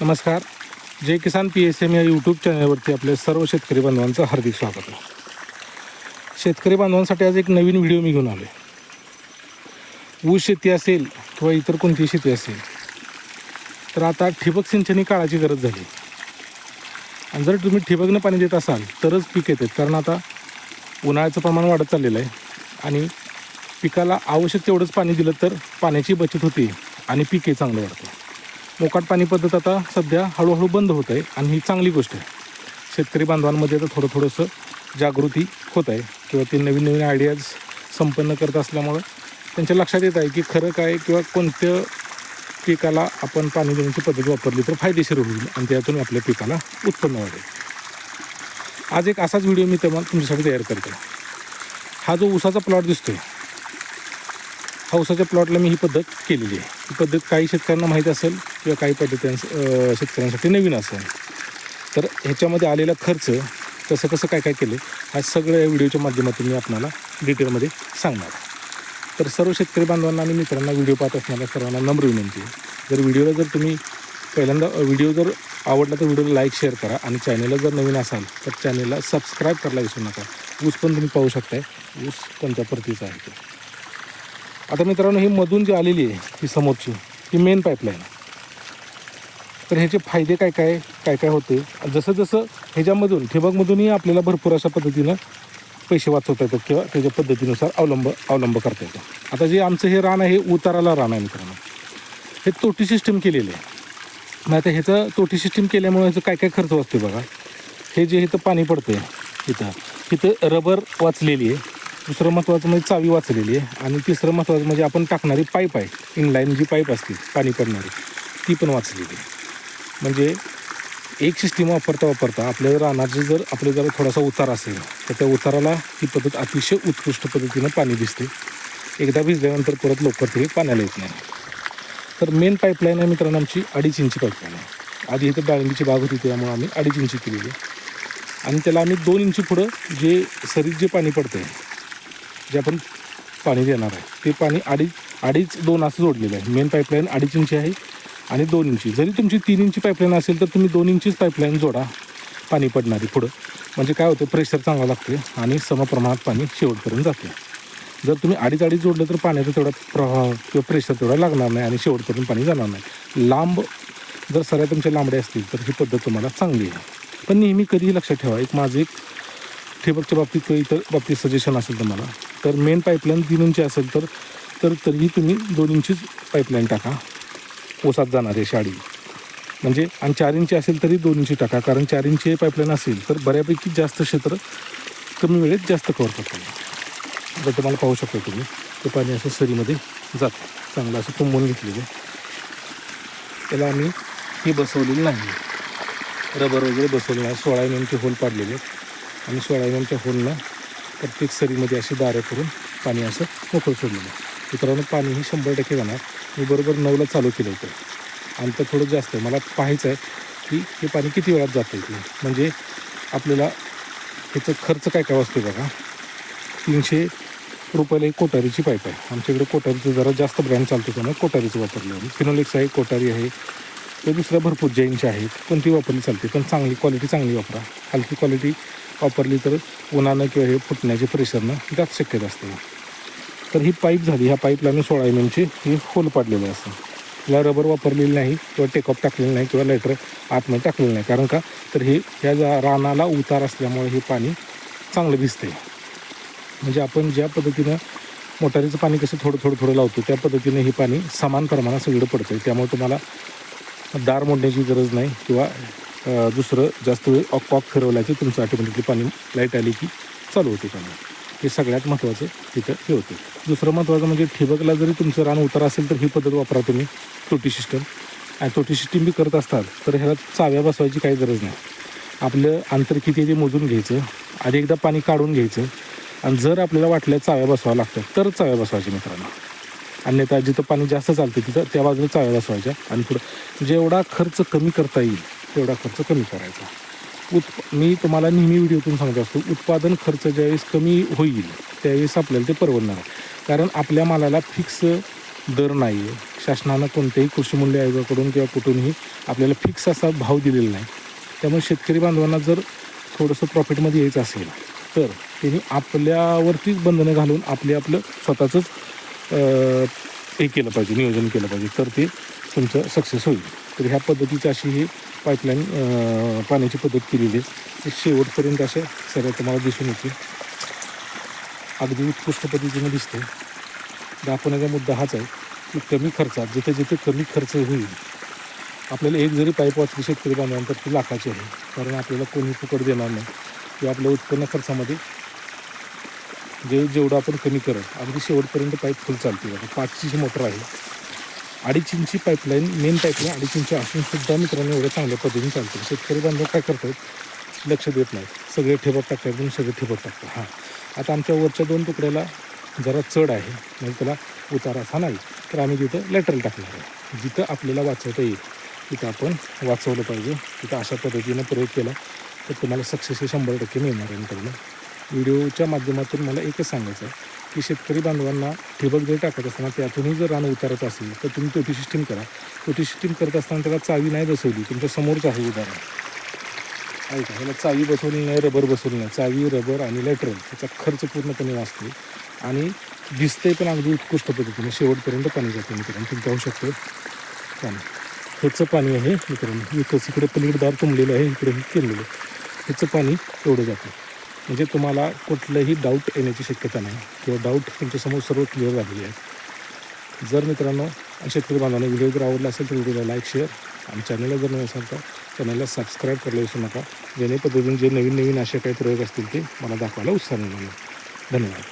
नमस्कार. जय किसान पी एस एम या यूट्यूब चॅनलवरती आपल्या सर्व शेतकरी बांधवांचं हार्दिक स्वागत आहे. शेतकरी बांधवांसाठी आज एक नवीन व्हिडिओ मी घेऊन आलो आहे ऊस शेती असेल किंवा इतर कोणतीही शेती असेल तर आता ठिबक सिंचन ही काळाची गरज झाली. आणि जर तुम्ही ठिबकनं पाणी देत असाल तरच पीक येते. कारण आता उन्हाळ्याचं प्रमाण वाढत चाललेलं आहे आणि पिकाला आवश्यक तेवढंच पाणी दिलं तर पाण्याची बचत होते आणि पीकही चांगलं वाढतं. मोकाट पाणी पद्धत आता सध्या हळूहळू बंद होत आहे आणि ही चांगली गोष्ट आहे. शेतकरी बांधवांमध्ये आता थोडं थोडंसं जागृती होत आहे किंवा ते नवीन नवीन आयडियाज संपन्न करत असल्यामुळं त्यांच्या लक्षात येत आहे की खरं काय किंवा कोणत्या पिकाला आपण पाणी देण्याची पद्धत वापरली तर फायदेशीर होईल आणि त्यातून आपल्या पिकाला उत्पन्न वाढेल. आज एक असाच व्हिडिओ मी तेव्हा तुमच्यासाठी तयार करतो हा जो ऊसाचा प्लॉट दिसतोय हा ऊसाच्या प्लॉटला मी ही पद्धत केलेली आहे. ही पद्धत काही शेतकऱ्यांना माहीत असेल किंवा काही पद्धती शेतकऱ्यांसाठी नवीन असेल. तर ह्याच्यामध्ये आलेला खर्च कसं कसं काय काय केलं हा सगळं या व्हिडिओच्या माध्यमातून मी आपल्याला डिटेलमध्ये सांगणार. तर सर्व शेतकरी बांधवांना आणि मित्रांना व्हिडिओ पाहत असणाऱ्या सर्वांना नम्र विनंती. जर व्हिडिओला जर तुम्ही पहिल्यांदा व्हिडिओ जर आवडला तर व्हिडिओला लाईक शेअर करा आणि चॅनलला जर नवीन असाल तर चॅनलला सबस्क्राईब करायला विसरू नका. ऊस पण तुम्ही पाहू शकताय. ऊस कोणत्या प्रतीचा आहे आता मित्रांनो ही मधून जी आलेली आहे ही समोरची ही मेन पाईपलाईन आहे तर ह्याचे फायदे काय काय काय काय होते? जसं जसं ह्याच्यामधून ठिबकमधूनही आपल्याला भरपूर अशा पद्धतीनं पैसे वाचवता येतात किंवा त्याच्या पद्धतीनुसार अवलंब अवलंब करता येतो. आता जे आमचं हे रान आहे उताराला रान आहे मित्रांनो. हे तोटी सिस्टीम केलेलं आहे. मग आता ह्याचं तोटी सिस्टीम केल्यामुळे ह्याचं काय काय खर्च वाचते बघा. हे जे इथं पाणी पडतं आहे इथं तिथं रबर वाचलेली आहे. दुसरं महत्त्वाचं म्हणजे चावी वाचलेली आहे. आणि तिसरं महत्त्वाचं म्हणजे आपण टाकणारी पाईप आहे. इनलाईन जी पाईप असते पाणी पडणारी ती पण वाचलेली आहे. म्हणजे एक सिस्टीम वापरता वापरता आपल्या रानाचे जर आपले जर थोडासा उतार असेल तर त्या उताराला ही पद्धत अतिशय उत्कृष्ट पद्धतीनं पाणी दिसते. एकदा भिजल्यानंतर परत लवकर ते पाण्याला येत नाही. तर मेन पाईपलाईन आहे मित्रांनो आमची अडीच इंची पाईपलाईन आहे. आधी इथं डाळिंबीची बाग होती त्यामुळे आम्ही अडीच इंची केलेली. आहे आणि त्याला आम्ही दोन इंची पुढं जे सरीत जे पाणी पडतं आहे जे आपण पाणी देणार आहे ते पाणी अडीच अडीच दोन असं जोडलेलं आहे. मेन पाईपलाईन अडीच इंची आहे. आणि दोन इंची. जरी तुमची तीन इंची पाईपलाईन असेल तर तुम्ही दोन इंचीच पाईपलाईन जोडा. पाणी पडणारी पुढं. म्हणजे काय होतं प्रेशर चांगला लागते आणि समप्रमाणात पाणी शेवटपर्यंत जाते जर तुम्ही अडीच अडीच जोडलं तर पाण्याचा तेवढा प्रभाव किंवा प्रेशर तेवढा लागणार नाही आणि शेवटपर्यंत पाणी जाणार नाही. लांब जर सऱ्या तुमच्या लांबड्या असतील तर ही पद्धत तुम्हाला चांगली आहे. पण नेहमी कधीही लक्षात ठेवा एक माझं एक ठिबकच्या बाबतीत किंवा इतर बाबतीत सजेशन असेल तुम्हाला तर मेन पाईपलाईन तीन इंची असेल तर तर तरीही तुम्ही दोन इंचीच पाईपलाईन टाका. ओसात जाणार आहे शाडी. म्हणजे आणि चार इंची असेल तरी दोन इंची टाका कारण चार इंची पाईपलाईन असेल तर बऱ्यापैकी जास्त क्षेत्र कमी वेळेत जास्त कव्हर करतो जर तुम्हाला पाहू शकता तुम्ही ते पाणी असं सरीमध्ये जातं. चांगलं असं तुंबून घेतलेलं. त्याला आम्ही हे बसवलेलं नाही. रबर वगैरे बसवलं नाही सोळा एम एमचे होल पाडलेले आणि सोळा एम एमच्या होलनं प्रत्येक सरीमध्ये अशी दारं करून पाणी असं मोकळं सोडलेलं आहे. मित्रांनो पाणी हे शंभर टक्के जाणार. मी बरोबर नऊला चालू केलं होतं आणि तर थोडं जास्त आहे. मला पाहायचं आहे की हे पाणी किती वेळात जातं इथे? म्हणजे आपल्याला ह्याचं खर्च काय काय वाचतो बघा. तीनशे रुपयाला एक कोटारीची पाईप आहे. आमच्याकडे कोटारीचं जरा जास्त ब्रँड चालतो त्यामुळे कोटारीचं वापरलं आहे. फिनोलेक्स आहे कोटारी आहे. ते दुसऱ्या भरपूर जैनचे आहेत. पण ती वापरली चालते? पण चांगली क्वालिटी चांगली वापरा. हलकी क्वालिटी वापरली तर उन्हानं किंवा हे फुटण्याचे प्रेशरनं जास्त शक्यता असते. तर ही पाईप झाली. ह्या पाईपला मी सोळा एम एमची ही होल पाडलेलं असतं तिला रबर वापरलेलं नाही किंवा टेकअप टाकलेलं नाही किंवा लायटर आतमध्ये टाकलेलं नाही. कारण का? तर हे ह्या जा रानाला उतार असल्यामुळे हे पाणी चांगलं दिसते म्हणजे आपण ज्या पद्धतीनं मोटारीचं पाणी कसं थोडं थोडं थोडं लावतो त्या पद्धतीने हे पाणी समान प्रमाणात सगळं पडतं आहे त्यामुळे तुम्हाला दार मोडण्याची गरज नाही किंवा दुसरं जास्त वेळ ऑक ऑक फिरवल्याची की तुमचं ऑटोमॅटिकली पाणी लाइट आली की चालू होते पाणी हे सगळ्यात महत्त्वाचं तिथं हे होते. दुसरं महत्त्वाचं म्हणजे ठिबकला जरी तुमचं रान उतार असेल तर ही पद्धत वापरा तुम्ही तोटी सिस्टम आणि तोटी सिस्टीम बी करत असतात तर ह्याला चाव्या बसवायची काही गरज नाही. आपलं अंतर किती ते मोजून घ्यायचं आधी एकदा पाणी काढून घ्यायचं आणि जर आपल्याला वाटल्या चाव्या बसवावं लागतं तर चाव्या बसवायच्या मित्रांनो. अन्यथा जिथं पाणी जास्त चालतं तिथं त्या बाजूला चाव्या बसवायच्या आणि पुढं जेवढा खर्च कमी करता येईल तेवढा खर्च कमी करायचा. उत् मी तुम्हाला नेहमी व्हिडिओतून सांगत असतो उत्पादन खर्च ज्यावेळेस कमी होईल त्यावेळेस आपल्याला ते परवडणार आहे कारण आपल्या मालाला फिक्स दर नाही आहे शासनानं कोणत्याही कृषी मूल्य आयोगाकडून किंवा कुठूनही आपल्याला फिक्स असा भाव दिलेला नाही. त्यामुळे शेतकरी बांधवांना जर थोडंसं प्रॉफिटमध्ये यायचं असेल तर त्यांनी आपल्यावरतीच बंधनं घालून आपले आपलं स्वतःचंच हे केलं पाहिजे नियोजन केलं पाहिजे तर ते तुमचं सक्सेस होईल. तर ह्या पद्धतीची अशी ही पाईपलाईन पाण्याची पद्धत केलेली आहे. ते शेवटपर्यंत अशा सर्व तुम्हाला दिसून येते अगदी उत्कृष्ट पद्धतीने दिसते दाखवण्याचा मुद्दा हाच आहे की कमी खर्चात जिथे जिथे कमी खर्च होईल आपल्याला एक जरी पाईप वाचली शेतकरी बांधवांतर ती लाखाची आहे. कारण आपल्याला कोणी फुकट देणार नाही. किंवा आपल्या उत्पन्न खर्चामध्ये जे जेवढं आपण कमी करत अगदी शेवटपर्यंत पाईप फुल चालते पाचशेची मोटर आहे. अडीच इंची पाईपलाईन मेन पाईपलाईन अडीच इंची असूनसुद्धा मित्रांनो एवढ्या चांगल्या पद्धतीने चालते शेतकरी बांधव काय करतात? लक्ष देत नाहीत. सगळे ठिबक टाकतात म्हणून सगळे ठिबक टाकतात. हां. आता आमच्या वरच्या दोन तुकड्याला जरा चढ आहे. म्हणजे त्याला उतार असा नाही. तर आम्ही तिथं लॅटरल टाकणार आहे. जिथं आपल्याला वाचवता येईल तिथं आपण वाचवलं पाहिजे. तिथं अशा पद्धतीनं प्रयोग केला तर तुम्हाला सक्सेस हे शंभर टक्के मिळणार आहे मित्रांनो. व्हिडिओच्या माध्यमातून मला एकच सांगायचं आहे. की शेतकरी बांधवांना ठिबक जरी टाकत असताना त्यातूनही जर रान उतारत असेल तर तुम्ही तोटी सिस्टीम करा. तोटी सिस्टीम करत असताना त्याला चावी नाही बसवली तुमच्या समोरच आहे उदाहरण. ऐका ह्याला चावी बसवली नाही रबर बसवली नाही. चावी रबर आणि लॅटरल त्याचा खर्च पूर्णपणे वाचतो. आणि दिसते पण अगदी उत्कृष्ट पद्धतीने शेवटपर्यंत पाणी जातं मित्रांनो. तुम्ही पाहू शकतो पाणी. ह्याचं पाणी आहे मित्रांनो. इथंच इकडे पलीकडदार तुंबलेलं आहे इकडे हे केलेलं आहे. ह्याचं पाणी एवढं जातं. म्हणजे तुम्हाला कुठलंही डाऊट येण्याची शक्यता नाही. किंवा डाऊट तुमच्यासमोर सर्व क्लिअर झालेले आहेत जर मित्रांनो शेतकरी बांधवांना व्हिडिओ जर आवडला असेल तर व्हिडिओला लाईक शेअर आणि चॅनलला जर नवीन असाल तर चॅनलला सबस्क्राईब करायला विसरू नका. जेणे पद्धतीने जे नवीन नवीन असे काही प्रयोग असतील ते मला दाखवायला उत्साह मिळेल धन्यवाद.